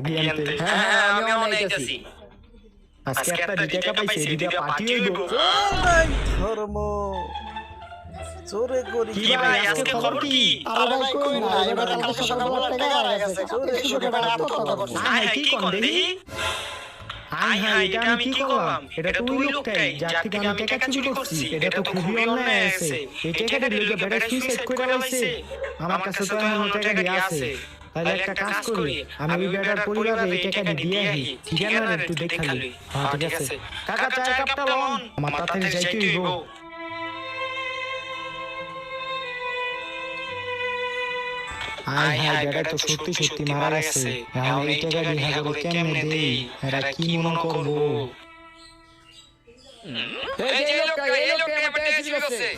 আগে হ্যাঁ আমি অনেক আছি। আজকে একটা দুই পাইছে দুইটা পার্টি হইব ধর্ম। চোরে করি। কি ভাই আজকে খবর কি? আরে ভাই কই না? এবার কালকে সকালবেলা টাকা হারা গেছে কালকে শুধু টাকা আত্মহত্যা করছে। আয় কি কোন দেখি? আয় এটা আমি কি করলাম? এটা তো ওই লোকটাই যার থেকে আমি টাকা চুরি করছি এটা তো খুবই অন্যায় আছে এই টাকাটা লইগে বেটা সুইসাইড করে লাইছে আমার কাছে তো এমন টাকা আছে তাহলে একটা কাজ করি আমি ওই বেটার পরিবারে এই টাকা দিয়ে আহি ঠিকানা একটু দেখালি। হ্যাঁ ঠিক আছে। কাকা চায়ের কাপটা লন আমার তাড়াতাড়ি যাইতে হইব। আয় হায় বেটা তো সত্যি সত্যি মারা গেছে। এখন এই টাকা দিয়ে হাজারে কেমনে দেই? এরা কি মনে করব? এই যে লোকটা এই লোকটা আমার টাকা চুরি করছে।